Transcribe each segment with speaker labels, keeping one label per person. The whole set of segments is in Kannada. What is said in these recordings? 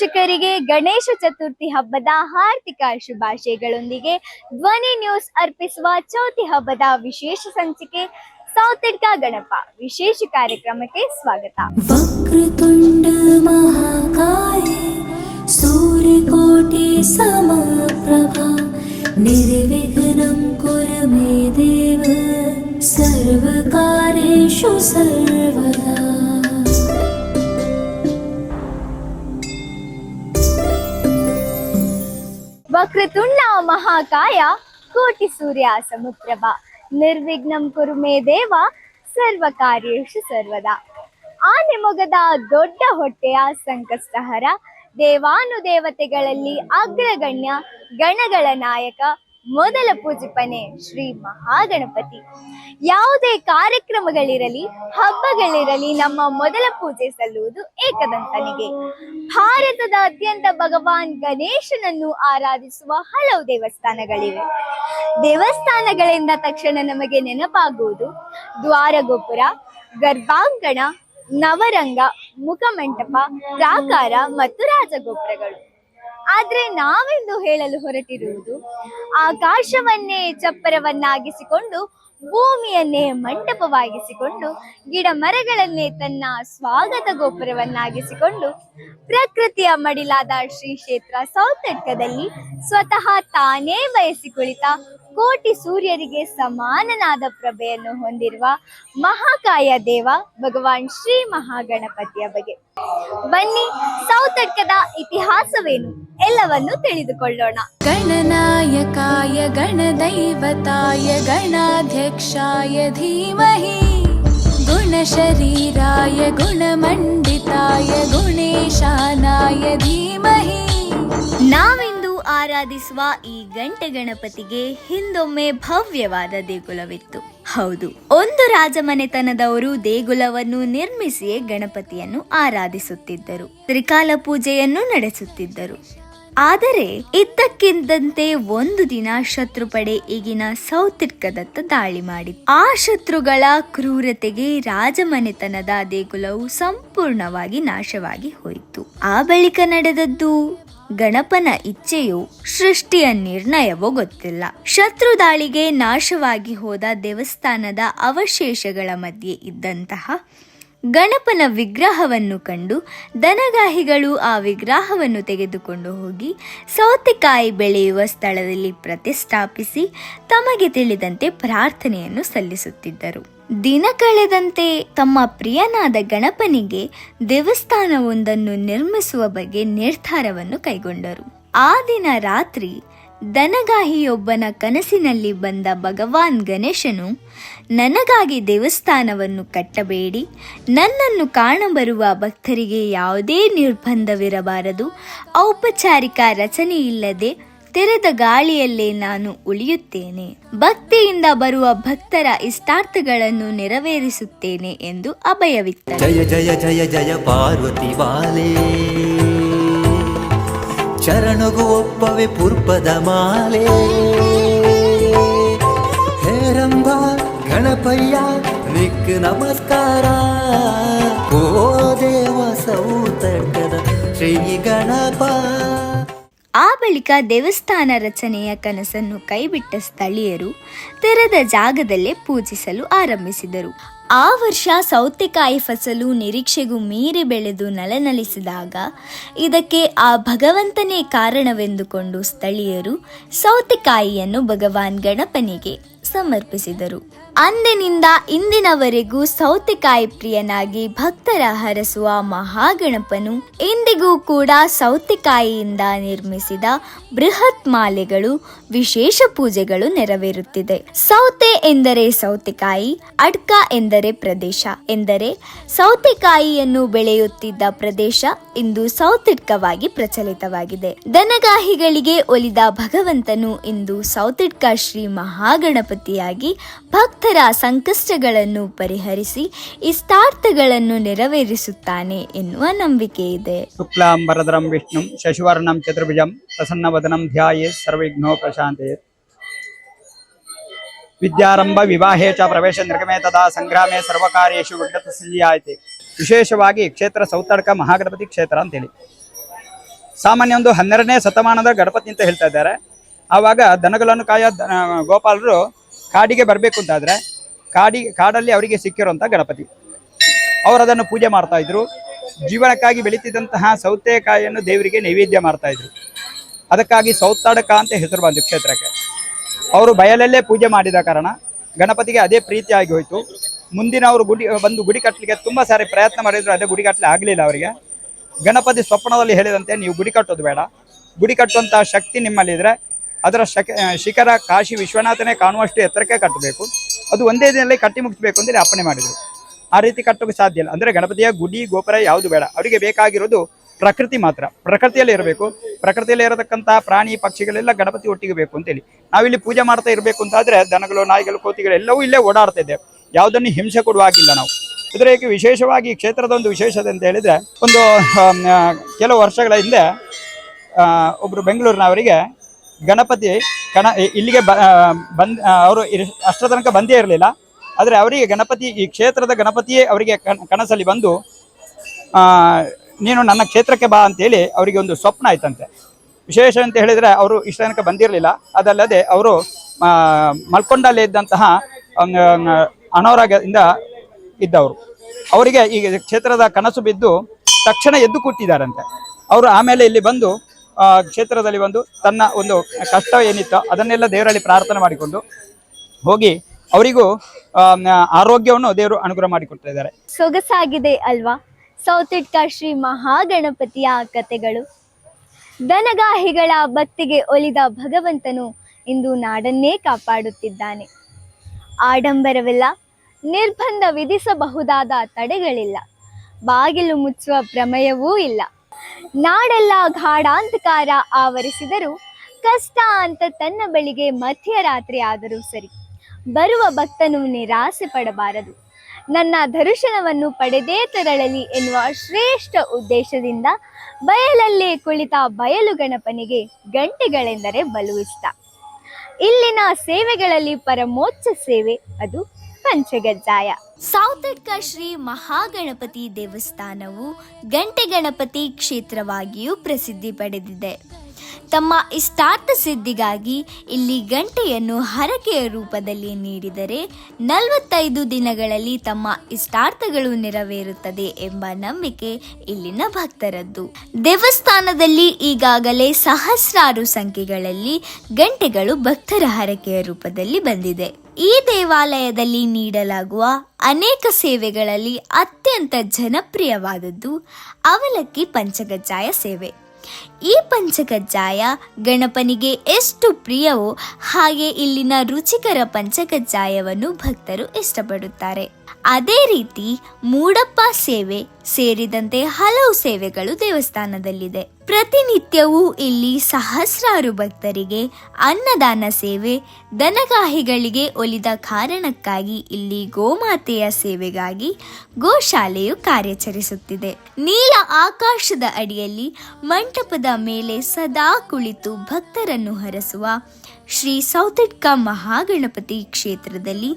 Speaker 1: ವೀಕ್ಷಕರಿಗೆ ಗಣೇಶ ಚತುರ್ಥಿ ಹಬ್ಬದ ಹಾರ್ದಿಕ ಶುಭಾಶಯಗಳೊಂದಿಗೆ ಧ್ವನಿ ನ್ಯೂಸ್ ಅರ್ಪಿಸುವ ಚೌತಿ ಹಬ್ಬದ ವಿಶೇಷ ಸಂಚಿಕೆ ಸೌತಿಡ್ಕ ಗಣಪ. ವಿಶೇಷ ಕಾರ್ಯಕ್ರಮಕ್ಕೆ ಸ್ವಾಗತ.
Speaker 2: ವಕ್ರತುಂಡ ಮಹಾಕಾಯ, ಸೂರ್ಯಕೋಟಿ ಸಮಪ್ರಭಾ, ನಿರ್ವಿಘ್ನಂ ಕುರ ಮೇ ದೇವ ಸರ್ವಕಾರೇಷು ಸರ್ವದಾ.
Speaker 1: ವಕ್ರತುಂಡ ಮಹಾಕಾಯ, ಕೋಟಿ ಸೂರ್ಯ ಸಮುದ್ರಭ ನಿರ್ವಿಘ್ನಂ ಕುರು ಮೇ ದೇವ, ಸರ್ವ ಕಾರ್ಯೇಶು ಸರ್ವದಾ. ಆನೆ ಮೊಗದ ದೊಡ್ಡ ಹೊಟ್ಟೆಯ ಸಂಕಷ್ಟಹರ, ದೇವಾನುದೇವತೆಗಳಲ್ಲಿ ಅಗ್ರಗಣ್ಯ, ಗಣಗಳ ನಾಯಕ ಮೊದಲ ಪೂಜಿಪನೆ ಶ್ರೀ ಮಹಾಗಣಪತಿ. ಯಾವುದೇ ಕಾರ್ಯಕ್ರಮಗಳಿರಲಿ, ಹಬ್ಬಗಳಿರಲಿ, ನಮ್ಮ ಮೊದಲ ಪೂಜೆ ಸಲ್ಲುವುದು ಏಕದಂತನಿಗೆ. ಭಾರತದ ಅತ್ಯಂತ ಭಗವಾನ್ ಗಣೇಶನನ್ನು ಆರಾಧಿಸುವ ಹಲವು ದೇವಸ್ಥಾನಗಳಿವೆ. ದೇವಸ್ಥಾನಗಳಿಂದ ತಕ್ಷಣ ನಮಗೆ ನೆನಪಾಗುವುದು ದ್ವಾರಗೋಪುರ, ಗರ್ಭಾಂಗಣ, ನವರಂಗ, ಮುಖಮಂಟಪ, ಪ್ರಾಕಾರ ಮತ್ತು ರಾಜಗೋಪುರಗಳು. ಆದ್ರೆ ನಾವೆಂದು ಹೇಳಲು ಹೊರಟಿರುವುದು? ಆಕಾಶವನ್ನೇ ಚಪ್ಪರವನ್ನಾಗಿಸಿಕೊಂಡು, ಭೂಮಿಯನ್ನೇ ಮಂಟಪವಾಗಿಸಿಕೊಂಡು ಗಿಡ ಮರಗಳನ್ನೇ ತನ್ನ ಸ್ವಾಗತ ಗೋಪುರವನ್ನಾಗಿಸಿಕೊಂಡು, ಪ್ರಕೃತಿಯ ಮಡಿಲಾದ ಶ್ರೀ ಕ್ಷೇತ್ರ ಸೌತಡ್ಕದಲ್ಲಿ ಸ್ವತಃ ತಾನೇ ಬಯಸಿ ಕುಳಿತ ಕೋಟಿ ಸೂರ್ಯರಿಗೆ ಸಮಾನನಾದ ಪ್ರಭೆಯನ್ನು ಹೊಂದಿರುವ ಮಹಾಕಾಯ ದೇವ ಭಗವಾನ್ ಶ್ರೀ ಮಹಾಗಣಪತಿಯ ಬಗ್ಗೆ ಬನ್ನಿ ಸೌತಡ್ಕದ ಇತಿಹಾಸವೇನು ಎಲ್ಲವನ್ನು ತಿಳಿದುಕೊಳ್ಳೋಣ
Speaker 2: गणनायकाय गणदैवताय गणाध्यक्षाय धीमहि गुणशरीराय गुणमण्डिताय गुणेशानाय धीमहि
Speaker 1: ನಾವಿಂದು ಆರಾಧಿಸುವ ಈ ಗಂಟೆ ಗಣಪತಿಗೆ ಹಿಂದೊಮ್ಮೆ ಭವ್ಯವಾದ ದೇಗುಲವಿತ್ತು. ಹೌದು, ಒಂದು ರಾಜಮನೆತನದವರು ದೇಗುಲವನ್ನು ನಿರ್ಮಿಸಿಯೇ ಗಣಪತಿಯನ್ನು ಆರಾಧಿಸುತ್ತಿದ್ದರು, ತ್ರಿಕಾಲ ಪೂಜೆಯನ್ನು ನಡೆಸುತ್ತಿದ್ದರು. ಆದರೆ ಇದ್ದಕ್ಕಿದ್ದಂತೆ ಒಂದು ದಿನ ಶತ್ರುಪಡೆ ಈಗಿನ ಸೌತಿರ್ಕದತ್ತ ದಾಳಿ ಮಾಡಿ ಆ ಶತ್ರುಗಳ ಕ್ರೂರತೆಗೆ ರಾಜಮನೆತನದ ದೇಗುಲವು ಸಂಪೂರ್ಣವಾಗಿ ನಾಶವಾಗಿ ಹೋಯಿತು. ಆ ಬಳಿಕ ನಡೆದದ್ದು ಗಣಪನ ಇಚ್ಛೆಯು ಸೃಷ್ಟಿಯ ನಿರ್ಣಯವೋ ಗೊತ್ತಿಲ್ಲ. ಶತ್ರು ದಾಳಿಗೆ ನಾಶವಾಗಿ ಹೋದ ದೇವಸ್ಥಾನದ ಅವಶೇಷಗಳ ಮಧ್ಯೆ ಇದ್ದಂತಹ ಗಣಪನ ವಿಗ್ರಹವನ್ನು ಕಂಡು ದನಗಾಹಿಗಳು ಆ ವಿಗ್ರಹವನ್ನು ತೆಗೆದುಕೊಂಡು ಹೋಗಿ ಸೌತೆಕಾಯಿ ಬೆಳೆಯುವ ಸ್ಥಳದಲ್ಲಿ ಪ್ರತಿಷ್ಠಾಪಿಸಿ ತಮಗೆ ತಿಳಿದಂತೆ ಪ್ರಾರ್ಥನೆಯನ್ನು ಸಲ್ಲಿಸುತ್ತಿದ್ದರು. ದಿನ ಕಳೆದಂತೆ ತಮ್ಮ ಪ್ರಿಯನಾದ ಗಣಪನಿಗೆ ದೇವಸ್ಥಾನವೊಂದನ್ನು ನಿರ್ಮಿಸುವ ಬಗ್ಗೆ ನಿರ್ಧಾರವನ್ನು ಕೈಗೊಂಡರು. ಆ ದಿನ ರಾತ್ರಿ ದನಗಾಹಿಯೊಬ್ಬನ ಕನಸಿನಲ್ಲಿ ಬಂದ ಭಗವಾನ್ ಗಣೇಶನು, ನನಗಾಗಿ ದೇವಸ್ಥಾನವನ್ನು ಕಟ್ಟಬೇಡಿ. ನನ್ನನ್ನು ಕಾಣಬರುವ ಭಕ್ತರಿಗೆ ಯಾವುದೇ ನಿರ್ಬಂಧವಿರಬಾರದು. ಔಪಚಾರಿಕ ರಚನೆ ಇಲ್ಲದೆ ತೆರೆದ ಗಾಳಿಯಲ್ಲೇ ನಾನು ಉಳಿಯುತ್ತೇನೆ. ಭಕ್ತಿಯಿಂದ ಬರುವ ಭಕ್ತರ ಇಷ್ಟಾರ್ಥಗಳನ್ನು ನೆರವೇರಿಸುತ್ತೇನೆ ಎಂದು ಅಭಯವಿತ್ತ
Speaker 3: ಜಯ ಜಯ ಜಯ ಜಯ ಪಾರ್ವತಿ ಬಾಲೆ. ಚರಣಗು ಒಪ್ಪವೆ ಪುರ್ಪದ ಮಾಲೆ. ಹೇರಂಬ ಗಣಪಯ್ಯ, ನಿಕ್ ನಮಸ್ಕಾರ. ಓ ದೇವ ಸೌತಡ್ಕದ ಶ್ರೀ ಗಣಪ.
Speaker 1: ಆ ಬಳಿಕ ದೇವಸ್ಥಾನ ರಚನೆಯ ಕನಸನ್ನು ಕೈಬಿಟ್ಟ ಸ್ಥಳೀಯರು ತೆರೆದ ಜಾಗದಲ್ಲೇ ಪೂಜಿಸಲು ಆರಂಭಿಸಿದರು. ಆ ವರ್ಷ ಸೌತೆಕಾಯಿ ಫಸಲು ನಿರೀಕ್ಷೆಗೂ ಮೀರಿ ಬೆಳೆದು ನಲನಲಿಸಿದಾಗ ಇದಕ್ಕೆ ಆ ಭಗವಂತನೇ ಕಾರಣವೆಂದುಕೊಂಡು ಸ್ಥಳೀಯರು ಸೌತೆಕಾಯಿಯನ್ನು ಭಗವಾನ್ ಗಣಪನಿಗೆ ಸಮರ್ಪಿಸಿದರು. ಅಂದಿನಿಂದ ಇಂದಿನವರೆಗೂ ಸೌತೆಕಾಯಿ ಪ್ರಿಯನಾಗಿ ಭಕ್ತರ ಹರಸುವ ಮಹಾಗಣಪನು ಇಂದಿಗೂ ಕೂಡ ಸೌತೆಕಾಯಿಯಿಂದ ನಿರ್ಮಿಸಿದ ಬೃಹತ್ ಮಾಲೆಗಳು, ವಿಶೇಷ ಪೂಜೆಗಳು ನೆರವೇರುತ್ತಿದೆ. ಸೌತೆ ಎಂದರೆ ಸೌತೆಕಾಯಿ, ಅಡ್ಕ ಎಂದರೆ ಪ್ರದೇಶ. ಎಂದರೆ ಸೌತೆಕಾಯಿಯನ್ನು ಬೆಳೆಯುತ್ತಿದ್ದ ಪ್ರದೇಶ ಇಂದು ಸೌತಿಡ್ಕವಾಗಿ ಪ್ರಚಲಿತವಾಗಿದೆ. ದನಗಾಹಿಗಳಿಗೆ ಒಲಿದ ಭಗವಂತನು ಇಂದು ಸೌತಿಡ್ಕ ಶ್ರೀ ಮಹಾಗಣಪತಿಯಾಗಿ ಭಕ್ತರ ಸಂಕಷ್ಟಗಳನ್ನು ಪರಿಹರಿಸಿ ಇಷ್ಟಾರ್ಥಗಳನ್ನು ನೆರವೇರಿಸುತ್ತಾನೆ ಎನ್ನುವ ನಂಬಿಕೆ ಇದೆ.
Speaker 4: ಶುಕ್ಲಾಂ ಭರದ್ರಂ ವಿಷ್ಣು, ಶಶಿವರ್ಣಂ, ಚತುರ್ಭುಜಂ, ಪ್ರಸನ್ನವದನಂ ಧ್ಯಾಯೇ ಸರ್ವವಿಘ್ನೋ ಪ್ರಶಾಂತಯೇ ವಿದ್ಯಾರಂಭ ವಿವಾಹೇ ಚ ಪ್ರವೇಶ ನಿರ್ಗಮೇ ತದಾ ಸಂಗ್ರಾಮೇ ಸರ್ವಕಾರ್ಯೇಶು ವಿಘ್ನತ ಸಂಜೆಯಾಯಿತೆ. ವಿಶೇಷವಾಗಿ ಕ್ಷೇತ್ರ ಸೌತಡ್ಕ ಮಹಾಗಣಪತಿ ಕ್ಷೇತ್ರ ಅಂತೇಳಿ. ಸಾಮಾನ್ಯ ಒಂದು ಹನ್ನೆರಡನೇ ಶತಮಾನದ ಗಣಪತಿ ಅಂತ ಹೇಳ್ತಾ ಇದ್ದಾರೆ. ಆವಾಗ ದನಗಳನ್ನು ಕಾಯ ಗೋಪಾಲರು ಕಾಡಿಗೆ ಬರಬೇಕು ಅಂತಾದ್ರೆ ಕಾಡಿ ಕಾಡಲ್ಲಿ ಅವರಿಗೆ ಸಿಕ್ಕಿರುವಂಥ ಗಣಪತಿ. ಅವರು ಅದನ್ನು ಪೂಜೆ ಮಾಡ್ತಾ ಇದ್ರು. ಜೀವನಕ್ಕಾಗಿ ಬೆಳೀತಿದ್ದಂತಹ ಸೌತೆಕಾಯಿಯನ್ನು ದೇವರಿಗೆ ನೈವೇದ್ಯ ಮಾಡ್ತಾ ಇದ್ರು. ಅದಕ್ಕಾಗಿ ಸೌತಾಡಕ ಅಂತ ಹೆಸರು ಬಂತು ಕ್ಷೇತ್ರಕ್ಕೆ. ಅವರು ಬಯಲಲ್ಲೇ ಪೂಜೆ ಮಾಡಿದ ಕಾರಣ ಗಣಪತಿಗೆ ಅದೇ ಪ್ರೀತಿಯಾಗಿ ಹೋಯಿತು. ಮುಂದಿನ ಅವರು ಗುಡಿ ಬಂದು ಗುಡಿ ಕಟ್ಟಲಿಕ್ಕೆ ತುಂಬ ಸಾರಿ ಪ್ರಯತ್ನ ಮಾಡಿದ್ರು. ಅದೇ ಗುಡಿ ಕಟ್ಟಲಿ ಆಗಲಿಲ್ಲ ಅವರಿಗೆ. ಗಣಪತಿ ಸ್ವಪ್ನದಲ್ಲಿ ಹೇಳಿದಂತೆ ನೀವು ಗುಡಿ ಕಟ್ಟೋದು ಬೇಡ. ಗುಡಿ ಕಟ್ಟುವಂಥ ಶಕ್ತಿ ನಿಮ್ಮಲ್ಲಿದ್ರೆ ಅದರ ಶಿಖರ ಕಾಶಿ ವಿಶ್ವನಾಥನೇ ಕಾಣುವಷ್ಟು ಎತ್ತರಕ್ಕೆ ಕಟ್ಟಬೇಕು. ಅದು ಒಂದೇ ದಿನದಲ್ಲಿ ಕಟ್ಟಿ ಮುಗಿಸಬೇಕು ಅಂದರೆ ಅಪ್ಪಣೆ ಮಾಡಿದರು. ಆ ರೀತಿ ಕಟ್ಟೋಕೆ ಸಾಧ್ಯ ಇಲ್ಲ. ಅಂದರೆ ಗಣಪತಿಯ ಗುಡಿ, ಗೋಪುರ ಯಾವುದು ಬೇಡ. ಅವರಿಗೆ ಬೇಕಾಗಿರೋದು ಪ್ರಕೃತಿ ಮಾತ್ರ. ಪ್ರಕೃತಿಯಲ್ಲಿ ಇರಬೇಕು. ಪ್ರಕೃತಿಯಲ್ಲಿ ಇರತಕ್ಕಂಥ ಪ್ರಾಣಿ, ಪಕ್ಷಿಗಳೆಲ್ಲ ಗಣಪತಿ ಒಟ್ಟಿಗೆ ಬೇಕು ಅಂತೇಳಿ ನಾವಿಲ್ಲಿ ಪೂಜೆ ಮಾಡ್ತಾ ಇರಬೇಕು ಅಂತಾದರೆ ದನಗಳು, ನಾಯಿಗಳು, ಕೋತಿಗಳು ಎಲ್ಲವೂ ಇಲ್ಲೇ ಓಡಾಡ್ತಾ ಇದ್ದೇವೆ ಯಾವುದನ್ನು ಹಿಂಸೆ ಕೊಡುವಾಗಿಲ್ಲ ನಾವು. ಇದರಕ್ಕೆ ವಿಶೇಷವಾಗಿ ಈ ಕ್ಷೇತ್ರದ ಒಂದು ವಿಶೇಷತೆ ಅಂತ ಹೇಳಿದ್ರೆ, ಒಂದು ಕೆಲವು ವರ್ಷಗಳ ಹಿಂದೆ ಒಬ್ಬರು ಬೆಂಗಳೂರಿನವರಿಗೆ ಗಣಪತಿ ಕಣ ಇಲ್ಲಿಗೆ ಬಂದ್ ಅವರು ಅಷ್ಟರ ತನಕ ಬಂದೇ ಇರಲಿಲ್ಲ. ಆದರೆ ಅವರಿಗೆ ಗಣಪತಿ, ಈ ಕ್ಷೇತ್ರದ ಗಣಪತಿಯೇ ಅವರಿಗೆ ಕನಸಲ್ಲಿ ಬಂದು ನೀನು ನನ್ನ ಕ್ಷೇತ್ರಕ್ಕೆ ಬಾ ಅಂತೇಳಿ ಅವರಿಗೆ ಒಂದು ಸ್ವಪ್ನ ಆಯ್ತಂತೆ. ವಿಶೇಷ ಅಂತ ಹೇಳಿದರೆ ಅವರು ಇಷ್ಟ ತನಕ ಬಂದಿರಲಿಲ್ಲ. ಅದಲ್ಲದೆ ಅವರು ಮಲ್ಕೊಂಡಲ್ಲಿ ಇದ್ದಂತಹ ಅನಾರೋಗ್ಯದಿಂದ ಇದ್ದವರು. ಅವರಿಗೆ ಈ ಕ್ಷೇತ್ರದ ಕನಸು ಬಿದ್ದು ತಕ್ಷಣ ಎದ್ದು ಕೂತಿದ್ದಾರಂತೆ. ಅವರು ಆಮೇಲೆ ಇಲ್ಲಿ ಬಂದು ಕ್ಷೇತ್ರದಲ್ಲಿ ಬಂದು ತನ್ನ ಒಂದು ಕಷ್ಟ ಏನಿತ್ತೋ ಅದನ್ನೆಲ್ಲ ದೇವರಲ್ಲಿ ಪ್ರಾರ್ಥನೆ ಮಾಡಿಕೊಂಡು ಹೋಗಿ ಅವರಿಗೂ ಆರೋಗ್ಯವನ್ನು ದೇವರು ಅನುಗ್ರಹ ಮಾಡಿಕೊಡ್ತಾ ಇದ್ದಾರೆ.
Speaker 1: ಸೊಗಸಾಗಿದೆ ಅಲ್ವಾ? ಸೌತಿಟ್ಕ ಶ್ರೀ ಮಹಾಗಣಪತಿಯ ಕಥೆಗಳು ದನಗಾಹಿಗಳ ಭಕ್ತಿಗೆ ಒಲಿದ ಭಗವಂತನು ಇಂದು ನಾಡನ್ನೇ ಕಾಪಾಡುತ್ತಿದ್ದಾನೆ. ಆಡಂಬರವಿಲ್ಲ, ನಿರ್ಬಂಧ ವಿಧಿಸಬಹುದಾದ ತಡೆಗಳಿಲ್ಲ. ಬಾಗಿಲು ಮುಚ್ಚುವ ಪ್ರಮೇಯವೂ ಇಲ್ಲ. ನಾಡೆಲ್ಲ ಗಾಢಾಂಧಕಾರ ಆವರಿಸಿದರೂ ಕಷ್ಟ ಅಂತ ತನ್ನ ಬಳಿಗೆ ಮಧ್ಯರಾತ್ರಿ ಆದರೂ ಸರಿ. ಬರುವ ಭಕ್ತನು ನಿರಾಸೆ ಪಡಬಾರದು. ನನ್ನ ದರ್ಶನವನ್ನು ಪಡೆದೇ ತೆರಳಲಿ ಎನ್ನುವ ಶ್ರೇಷ್ಠ ಉದ್ದೇಶದಿಂದ ಬಯಲಲ್ಲೇ ಕುಳಿತ ಬಯಲು ಗಣಪನಿಗೆ ಗಂಟೆಗಳೆಂದರೆ ಬಲು ಇಷ್ಟ. ಇಲ್ಲಿನ ಸೇವೆಗಳಲ್ಲಿ ಪರಮೋಚ್ಚ ಸೇವೆ, ಅದು ಪಂಚಗಜ್ಜಾಯ ಸೌತಡ್ಕ ಶ್ರೀ ಮಹಾಗಣಪತಿ ದೇವಸ್ಥಾನವು ಗಂಟೆ ಗಣಪತಿ ಕ್ಷೇತ್ರವಾಗಿಯೂ ಪ್ರಸಿದ್ಧಿ ಪಡೆದಿದೆ. ತಮ್ಮ ಇಷ್ಟಾರ್ಥ ಸಿದ್ಧಿಗಾಗಿ ಇಲ್ಲಿ ಗಂಟೆಯನ್ನು ಹರಕೆಯ ರೂಪದಲ್ಲಿ ನೀಡಿದರೆ ನಲವತ್ತೈದು ದಿನಗಳಲ್ಲಿ ತಮ್ಮ ಇಷ್ಟಾರ್ಥಗಳು ನೆರವೇರುತ್ತದೆ ಎಂಬ ನಂಬಿಕೆ ಇಲ್ಲಿನ ಭಕ್ತರದ್ದು. ದೇವಸ್ಥಾನದಲ್ಲಿ ಈಗಾಗಲೇ ಸಹಸ್ರಾರು ಸಂಖ್ಯೆಗಳಲ್ಲಿ ಗಂಟೆಗಳು ಭಕ್ತರ ಹರಕೆಯ ರೂಪದಲ್ಲಿ ಬಂದಿದೆ. ಈ ದೇವಾಲಯದಲ್ಲಿ ನೀಡಲಾಗುವ ಅನೇಕ ಸೇವೆಗಳಲ್ಲಿ ಅತ್ಯಂತ ಜನಪ್ರಿಯವಾದದ್ದು ಅವಲಕ್ಕಿ ಪಂಚಗಜ್ಜಾಯ ಸೇವೆ. ಈ ಪಂಚಕಜ್ಜಾಯ ಗಣಪನಿಗೆ ಎಷ್ಟು ಪ್ರಿಯವೋ ಹಾಗೆ ಇಲ್ಲಿನ ರುಚಿಕರ ಪಂಚಕಜ್ಜಾಯವನ್ನು ಭಕ್ತರು ಇಷ್ಟಪಡುತ್ತಾರೆ. ಅದೇ ರೀತಿ ಮೂಡಪ್ಪ ಸೇವೆ ಸೇರಿದಂತೆ ಹಲವು ಸೇವೆಗಳು ದೇವಸ್ಥಾನದಲ್ಲಿದೆ. ಪ್ರತಿನಿತ್ಯವೂ ಇಲ್ಲಿ ಸಹಸ್ರಾರು ಭಕ್ತರಿಗೆ ಅನ್ನದಾನ ಸೇವೆ, ದನಗಾಹಿಗಳಿಗೆ ಒಲಿದ ಕಾರಣಕ್ಕಾಗಿ ಇಲ್ಲಿ ಗೋಮಾತೆಯ ಸೇವೆಗಾಗಿ ಗೋಶಾಲೆಯು ಕಾರ್ಯಾಚರಿಸುತ್ತಿದೆ. ನೀಲ ಆಕಾಶದ ಅಡಿಯಲ್ಲಿ ಮಂಟಪದ ಮೇಲೆ ಸದಾ ಕುಳಿತು ಭಕ್ತರನ್ನು ಹರಸುವ ಶ್ರೀ ಸೌತಡ್ಕ ಮಹಾಗಣಪತಿ ಕ್ಷೇತ್ರದಲ್ಲಿ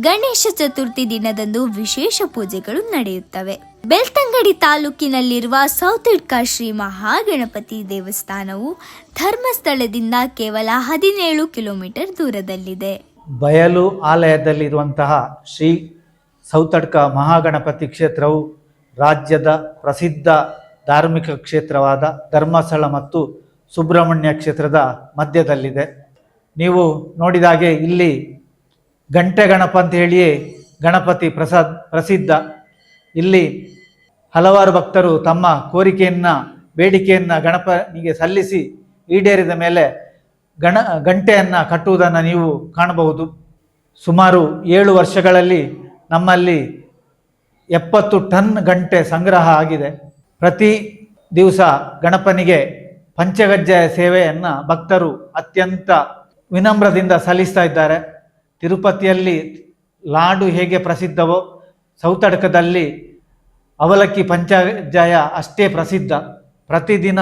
Speaker 1: ಗಣೇಶ ಚತುರ್ಥಿ ದಿನದಂದು ವಿಶೇಷ ಪೂಜೆಗಳು ನಡೆಯುತ್ತವೆ. ಬೆಳ್ತಂಗಡಿ ತಾಲೂಕಿನಲ್ಲಿರುವ ಸೌತಡ್ಕ ಶ್ರೀ ಮಹಾಗಣಪತಿ ದೇವಸ್ಥಾನವು ಧರ್ಮಸ್ಥಳದಿಂದ ಕೇವಲ ಹದಿನೇಳು ಕಿಲೋಮೀಟರ್ ದೂರದಲ್ಲಿದೆ.
Speaker 5: ಬಯಲು ಆಲಯದಲ್ಲಿರುವಂತಹ ಶ್ರೀ ಸೌತಡ್ಕ ಮಹಾಗಣಪತಿ ಕ್ಷೇತ್ರವು ರಾಜ್ಯದ ಪ್ರಸಿದ್ಧ ಧಾರ್ಮಿಕ ಕ್ಷೇತ್ರವಾದ ಧರ್ಮಸ್ಥಳ ಮತ್ತು ಸುಬ್ರಹ್ಮಣ್ಯ ಕ್ಷೇತ್ರದ ಮಧ್ಯದಲ್ಲಿದೆ. ನೀವು ನೋಡಿದಾಗೆ ಇಲ್ಲಿ ಗಂಟೆ ಗಣಪ ಅಂತ ಹೇಳಿಯೇ ಗಣಪತಿ ಪ್ರಸಾದ್ ಪ್ರಸಿದ್ಧ. ಇಲ್ಲಿ ಹಲವಾರು ಭಕ್ತರು ತಮ್ಮ ಕೋರಿಕೆಯನ್ನು, ಬೇಡಿಕೆಯನ್ನು ಗಣಪನಿಗೆ ಸಲ್ಲಿಸಿ ಈಡೇರಿದ ಮೇಲೆ ಗಣ, ಗಂಟೆಯನ್ನು ಕಟ್ಟುವುದನ್ನು ನೀವು ಕಾಣಬಹುದು. ಸುಮಾರು ಏಳು ವರ್ಷಗಳಲ್ಲಿ ನಮ್ಮಲ್ಲಿ ಎಪ್ಪತ್ತು ಟನ್ ಗಂಟೆ ಸಂಗ್ರಹ ಆಗಿದೆ. ಪ್ರತಿ ದಿವಸ ಗಣಪನಿಗೆ ಪಂಚಗಜ್ಜಾಯ ಸೇವೆಯನ್ನು ಭಕ್ತರು ಅತ್ಯಂತ ವಿನಮ್ರದಿಂದ ಸಲ್ಲಿಸ್ತಾ ಇದ್ದಾರೆ. ತಿರುಪತಿಯಲ್ಲಿ ಲಾಡು ಹೇಗೆ ಪ್ರಸಿದ್ಧವೋ, ಸೌತಡಕದಲ್ಲಿ ಅವಲಕ್ಕಿ ಪಂಚಜಾಯ ಅಷ್ಟೇ ಪ್ರಸಿದ್ಧ. ಪ್ರತಿದಿನ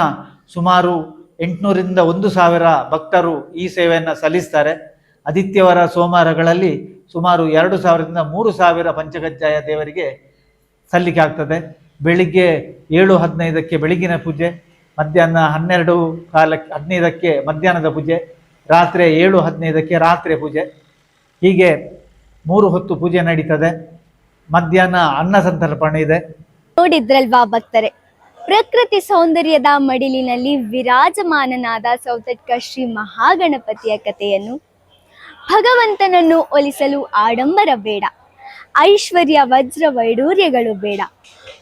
Speaker 5: ಸುಮಾರು ಎಂಟುನೂರಿಂದ ಒಂದು ಸಾವಿರ ಭಕ್ತರು ಈ ಸೇವೆಯನ್ನು ಸಲ್ಲಿಸ್ತಾರೆ. ಆದಿತ್ಯವಾರ ಸೋಮವಾರಗಳಲ್ಲಿ ಸುಮಾರು ಎರಡು ಸಾವಿರದಿಂದ ಮೂರು ಸಾವಿರ ಪಂಚಗಜ್ಜಾಯ ದೇವರಿಗೆ ಸಲ್ಲಿಕೆ ಆಗ್ತದೆ. ಬೆಳಿಗ್ಗೆ ಏಳು ಹದಿನೈದಕ್ಕೆ ಬೆಳಗಿನ ಪೂಜೆ, ಮಧ್ಯಾಹ್ನ ಹನ್ನೆರಡು ಕಾಲಕ್ಕೆ, ಹದಿನೈದಕ್ಕೆ ಮಧ್ಯಾಹ್ನದ ಪೂಜೆ ರಾತ್ರಿ ಏಳು ಹದಿನೈದಕ್ಕೆ ರಾತ್ರಿ ಪೂಜೆ. ಹೀಗೆ ಮೂರು ಹೊತ್ತು ಪೂಜೆ ನಡೀತದೆ. ಮಧ್ಯಾಹ್ನ ಅನ್ನ ಸಂತರ್ಪಣೆ ಇದೆ.
Speaker 6: ನೋಡಿದ್ರಲ್ವಾ ಭಕ್ತರೆ? ಪ್ರಕೃತಿ ಸೌಂದರ್ಯದ ಮಡಿಲಿನಲ್ಲಿ ವಿರಾಜಮಾನನಾದ ಸೌತಟ್ಕ ಶ್ರೀ ಮಹಾಗಣಪತಿಯ ಕಥೆಯನ್ನು ಭಗವಂತನನ್ನು ಒಲಿಸಲು ಆಡಂಬರ ಬೇಡ. ಐಶ್ವರ್ಯ ವಜ್ರ ವೈಡೂರ್ಯಗಳು ಬೇಡ.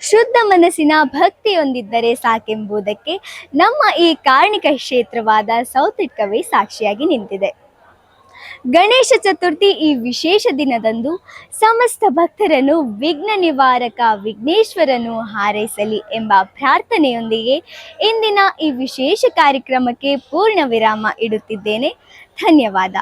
Speaker 6: ಶುದ್ಧ ಮನಸ್ಸಿನ ಭಕ್ತಿಯೊಂದಿದ್ದರೆ ಸಾಕೆಂಬುದಕ್ಕೆ ನಮ್ಮ ಈ ಕಾರ್ಣಿಕ ಕ್ಷೇತ್ರವಾದ ಸೌತಿಟ್ಕವೇ ಸಾಕ್ಷಿಯಾಗಿ ನಿಂತಿದೆ. ಗಣೇಶ ಚತುರ್ಥಿ ಈ ವಿಶೇಷ ದಿನದಂದು ಸಮಸ್ತ ಭಕ್ತರನ್ನು ವಿಘ್ನ ನಿವಾರಕ ವಿಘ್ನೇಶ್ವರನು ಹಾರೈಸಲಿ ಎಂಬ ಪ್ರಾರ್ಥನೆಯೊಂದಿಗೆ ಇಂದಿನ ಈ ವಿಶೇಷ ಕಾರ್ಯಕ್ರಮಕ್ಕೆ ಪೂರ್ಣ ವಿರಾಮ ಇಡುತ್ತಿದ್ದೇನೆ. ಧನ್ಯವಾದ.